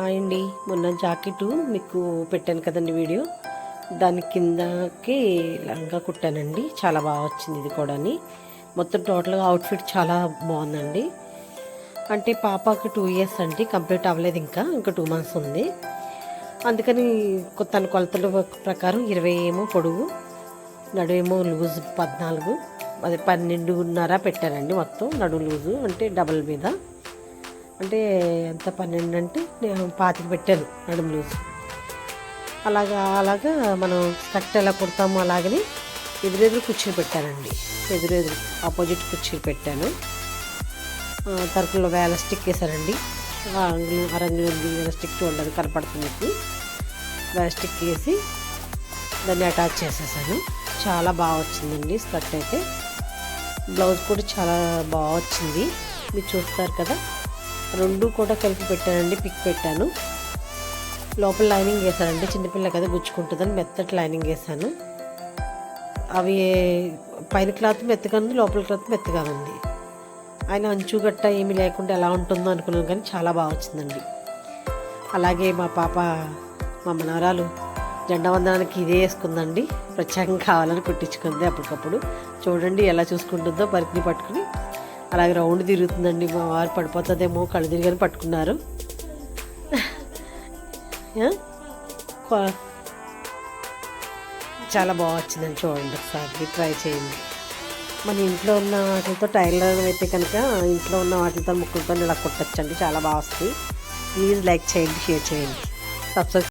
Hi అండి. మొన్న jacket మీకు పెట్టాను కదండి వీడియో. దాని కిందకి లంగా కుట్టానండి. చాలా బాగా వచ్చింది ఇది కూడా మొత్తం టోటల్గా అవుట్ఫిట్ చాలా బాగుందండి. అంటే పాపకి టూ ఇయర్స్ అండి. కంప్లీట్ అవ్వలేదు ఇంకా. ఇంకా టూ మంత్స్ ఉంది. అందుకని తన కొలతల ప్రకారం ఇరవై ఏమో పొడుగు నడువేమో లూజ్ పద్నాలుగు అదే పన్నెండున్నర పెట్టానండి మొత్తం. నడువు లూజు అంటే డబల్ మీద. అంటే ఎంత పన్నెండు అంటే నేను పాతికి పెట్టాను నడుము లూజ్. అలాగా అలాగా మనం స్కర్ట్ ఎలా కుడతామో అలాగనే ఎదురెదురు కుర్చీలు పెట్టానండి. ఎదురెదురు ఆపోజిట్ కుర్చీలు పెట్టాను. తరపులో వేల స్టిక్ వేసానండి ఆ రంగులు ఆ రంగులు వేల స్టిక్ ఉండదు కనపడుతుంది మీకు వేల స్టిక్ వేసి దాన్ని అటాచ్ చేసేసాను. చాలా బాగా వచ్చిందండి స్కర్ట్ అయితే. బ్లౌజ్ కూడా చాలా బాగా వచ్చింది. మీరు చూస్తారు కదా రెండు కూడా కలిపి పెట్టానండి పిక్ పెట్టాను. లోపల లైనింగ్ వేసానండి చిన్నపిల్ల కదా గుచ్చుకుంటుందని మెత్తటి లైనింగ్ వేసాను అవి పైన క్లాత్ మెత్తగా ఉంది లోపల క్లాత్ మెత్తగా ఉంది. ఆయన అంచు గట్ట ఏమీ లేకుండా ఎలా ఉంటుందో అనుకున్నాను కానీ చాలా బాగా వచ్చిందండి. అలాగే మా పాప మా మనవరాలు జెండా వందనానికి ఇదే వేసుకుందండి. ప్రత్యేకంగా కావాలని కుట్టించుకుంది అప్పటికప్పుడు. చూడండి ఎలా చూసుకుంటుందో పరికిని పట్టుకుని అలాగే రౌండ్ తిరుగుతుందండి మా వారు పడిపోతుందేమో కళ్ళు తిరిగని పట్టుకున్నారు. చాలా బాగా వచ్చిందని చూడండి ఒకసారి ట్రై చేయండి. మన ఇంట్లో ఉన్న వాటితో టైలర్ అయితే కనుక ఇంట్లో ఉన్న వాటితో ముక్కులతో ఇలా కుట్టచ్చండి చాలా బాగా వస్తుంది. ప్లీజ్ లైక్ చేయండి షేర్ చేయండి. సబ్స్క్రైబ్